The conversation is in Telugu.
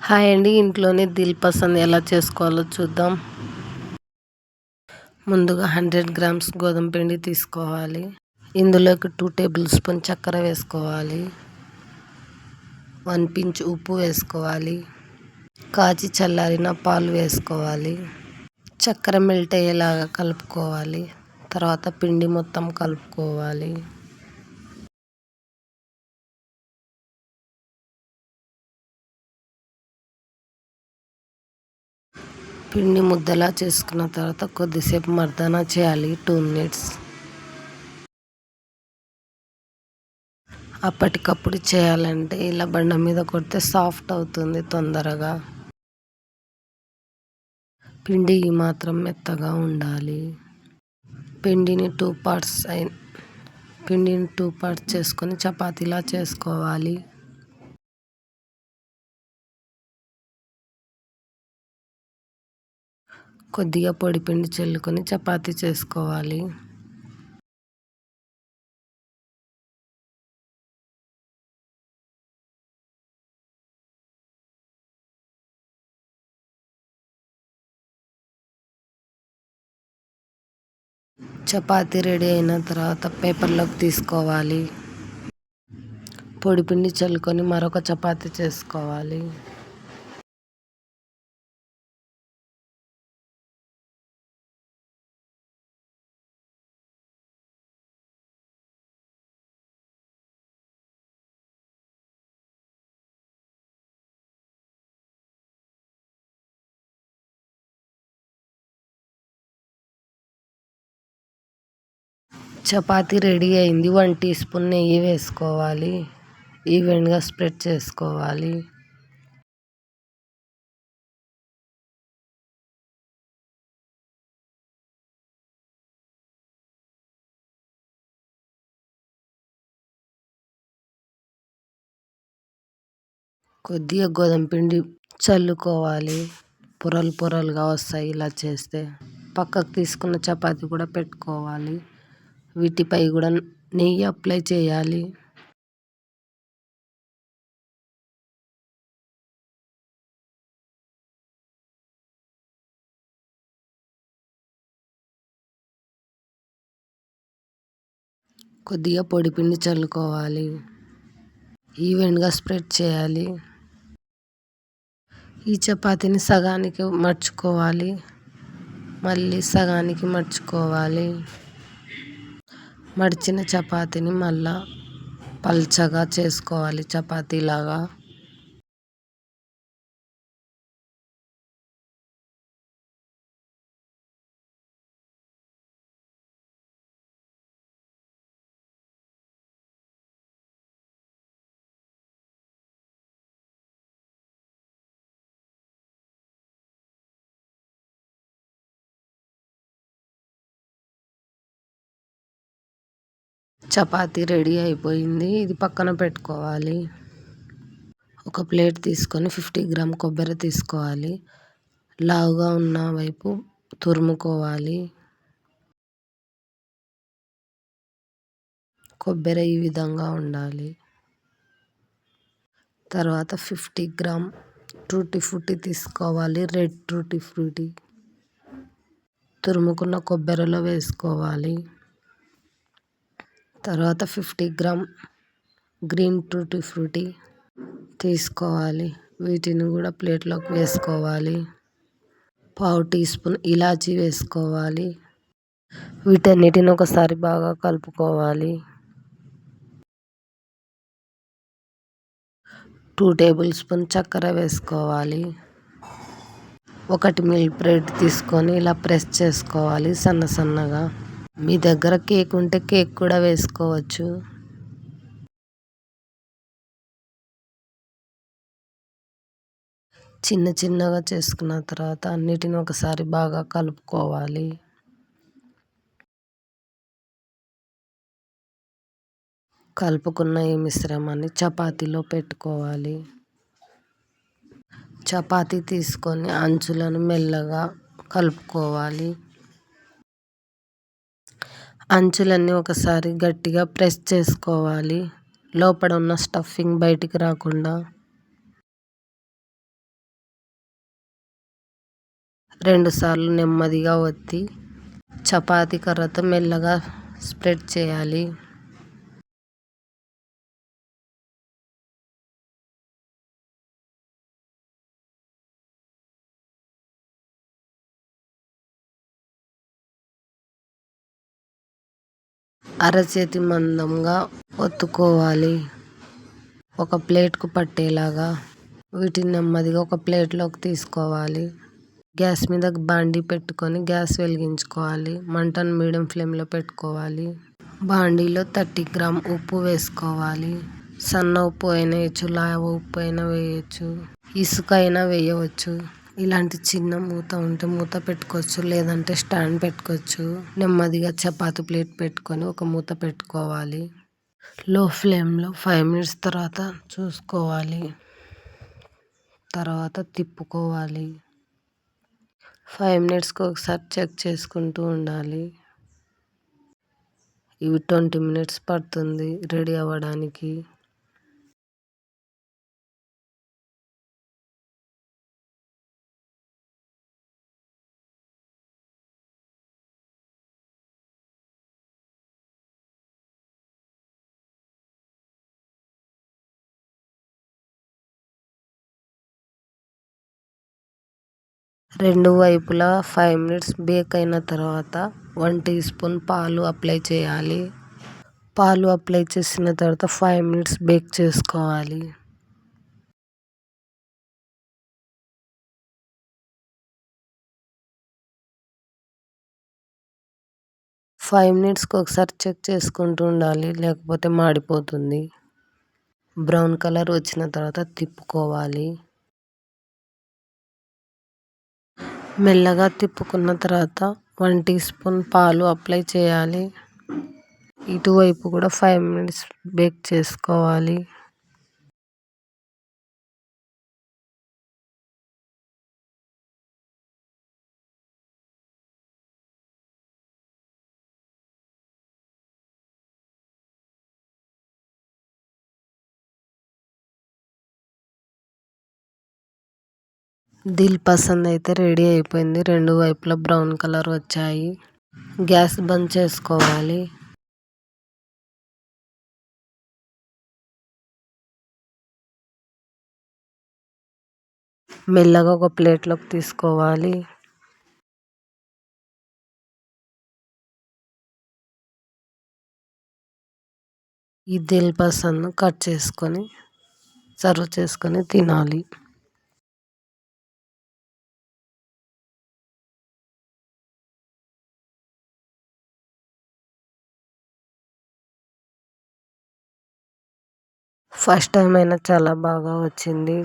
హాయ్ అండి ఇంట్లోనే దిల్ పసంద్ ఎలా చేసుకోవాలో చూద్దాం. ముందుగా హండ్రెడ్ గ్రామ్స్ గోధుమ పిండి తీసుకోవాలి. ఇందులోకి టూ టేబుల్ స్పూన్ చక్కెర వేసుకోవాలి. వన్ పించ్ ఉప్పు వేసుకోవాలి. కాచి చల్లారిన పాలు వేసుకోవాలి. చక్కెర మెల్ట్ అయ్యేలాగా కలుపుకోవాలి. తర్వాత పిండి మొత్తం కలుపుకోవాలి. పిండి ముద్దలా చేసుకున్న తర్వాత కొద్దిసేపు మర్దన చేయాలి టూ మినిట్స్. అప్పటికప్పుడు చేయాలంటే ఇలా బండ మీద కొడితే సాఫ్ట్ అవుతుంది తొందరగా. పిండి మాత్రం మెత్తగా ఉండాలి. పిండిని టూ పార్ట్స్ పిండిని టూ పార్ట్స్ చేసుకొని చపాతీలా చేసుకోవాలి. కొద్దిగా పొడి పిండి చల్లుకొని చపాతీ చేసుకోవాలి. చపాతీ రెడీ అయిన తర్వాత పేపర్లోకి తీసుకోవాలి. పొడి పిండి చల్లుకొని మరొక చపాతీ చేసుకోవాలి. చపాతి రెడీ అయింది. వన్ టీ స్పూన్ నెయ్యి వేసుకోవాలి. ఈవెన్గా స్ప్రెడ్ చేసుకోవాలి. కొద్దిగా గోధుమ పిండి చల్లుకోవాలి. పొరలు పొరలుగా వస్తాయి ఇలా చేస్తే. పక్కకు తీసుకున్న చపాతి కూడా పెట్టుకోవాలి. వీటిపై కూడా నెయ్యి అప్లై చేయాలి. కొద్దిగా పొడిపిండి చల్లుకోవాలి. ఈవెంట్గా స్ప్రెడ్ చేయాలి. ఈ చపాతీని సగానికి మర్చుకోవాలి. మళ్ళీ సగానికి మర్చుకోవాలి. మడిచిన చపాతీని మళ్ళీ పల్చగా చేసుకోవాలి చపాతీలాగా. చపాతీ రెడీ అయిపోయింది. ఇది పక్కన పెట్టుకోవాలి. ఒక ప్లేట్ తీసుకొని ఫిఫ్టీ గ్రామ్ కొబ్బరి తీసుకోవాలి. లావుగా ఉన్న వైపు తురుముకోవాలి. కొబ్బరి ఈ విధంగా ఉండాలి. తర్వాత ఫిఫ్టీ గ్రామ్ ట్రూటీ ఫ్రూటీ తీసుకోవాలి. రెడ్ ట్రూటీ ఫ్రూటీ. తురుముకున్న కొబ్బరిలో వేసుకోవాలి. తర్వాత fifty gram green tutti frutti తీసుకోవాలి. వీటిని కూడా ప్లేట్లోకి వేసుకోవాలి. పావు టీ స్పూన్ ఇలాచీ వేసుకోవాలి. వీటన్నిటిని ఒకసారి బాగా కలుపుకోవాలి. టూ టేబుల్ స్పూన్ చక్కెర వేసుకోవాలి. ఒకటి మిల్క్ బ్రెడ్ తీసుకొని ఇలా ప్రెస్ చేసుకోవాలి సన్న సన్నగా. మీ దగ్గర కేక్ ఉంటే కేక్ కూడా వేసుకోవచ్చు. చిన్న చిన్నగా చేసుకున్న తర్వాత అన్నిటిని ఒకసారి బాగా కలుపుకోవాలి. కలుపుకున్న ఈ మిశ్రమాన్ని చపాతీలో పెట్టుకోవాలి. చపాతీ తీసుకొని అంచులను మెల్లగా కలుపుకోవాలి. అంచులన్నీ ఒకసారి గట్టిగా ప్రెస్ చేసుకోవాలి. లోపల ఉన్న స్టఫింగ్ బయటికి రాకుండా. రెండుసార్లు నెమ్మదిగా ఒత్తి. చపాతీ కర్రతో మెల్లగా స్ప్రెడ్ చేయాలి. అరచేతి మందంగా ఒత్తుకోవాలి. ఒక ప్లేట్కు పట్టేలాగా వీటిని నెమ్మదిగా ఒక ప్లేట్లోకి తీసుకోవాలి. గ్యాస్ మీద బాండీ పెట్టుకొని గ్యాస్ వెలిగించుకోవాలి. మంటను మీడియం ఫ్లేమ్లో పెట్టుకోవాలి. బాండీలో థర్టీ గ్రామ్ ఉప్పు వేసుకోవాలి. సన్న ఉప్పు అయినా వేయచ్చు లావ ఉప్పు అయినా వేయచ్చు ఇసుక అయినా వేయవచ్చు. ఇలాంటి చిన్న మూత ఉంటే మూత పెట్టుకోవచ్చు లేదంటే స్టాండ్ పెట్టుకోవచ్చు. నెమ్మదిగా చపాతి ప్లేట్ పెట్టుకొని ఒక మూత పెట్టుకోవాలి. లో ఫ్లేమ్లో ఫైవ్ మినిట్స్ తర్వాత చూసుకోవాలి. తర్వాత తిప్పుకోవాలి. ఫైవ్ మినిట్స్కి ఒకసారి చెక్ చేసుకుంటూ ఉండాలి. ఇవి ట్వంటీ మినిట్స్ పడుతుంది రెడీ అవ్వడానికి. రెండు వైపులా ఫైవ్ మినిట్స్ బేక్ అయిన తర్వాత వన్ టీ స్పూన్ పాలు అప్లై చేయాలి. పాలు అప్లై చేసిన తర్వాత ఫైవ్ మినిట్స్ బేక్ చేసుకోవాలి. ఫైవ్ మినిట్స్కి ఒకసారి చెక్ చేసుకుంటూ ఉండాలి లేకపోతే మాడిపోతుంది. బ్రౌన్ కలర్ వచ్చిన తర్వాత తిప్పుకోవాలి. మెల్లగా తిప్పుకున్న తర్వాత వన్ టీ స్పూన్ పాలు అప్లై చేయాలి. ఇటువైపు కూడా ఫైవ్ మినిట్స్ బేక్ చేసుకోవాలి. దిల్ పసంద్ అయితే రెడీ అయిపోయింది. రెండు వైపులా బ్రౌన్ కలర్ వచ్చాయి. గ్యాస్ బంద్ చేసుకోవాలి. మెల్లగా ఒక ప్లేట్లోకి తీసుకోవాలి. ఈ దిల్ పసంద్ కట్ చేసుకొని సర్వ్ చేసుకొని తినాలి. ఫస్ట్ టైం అయినా చాలా బాగా వచ్చింది.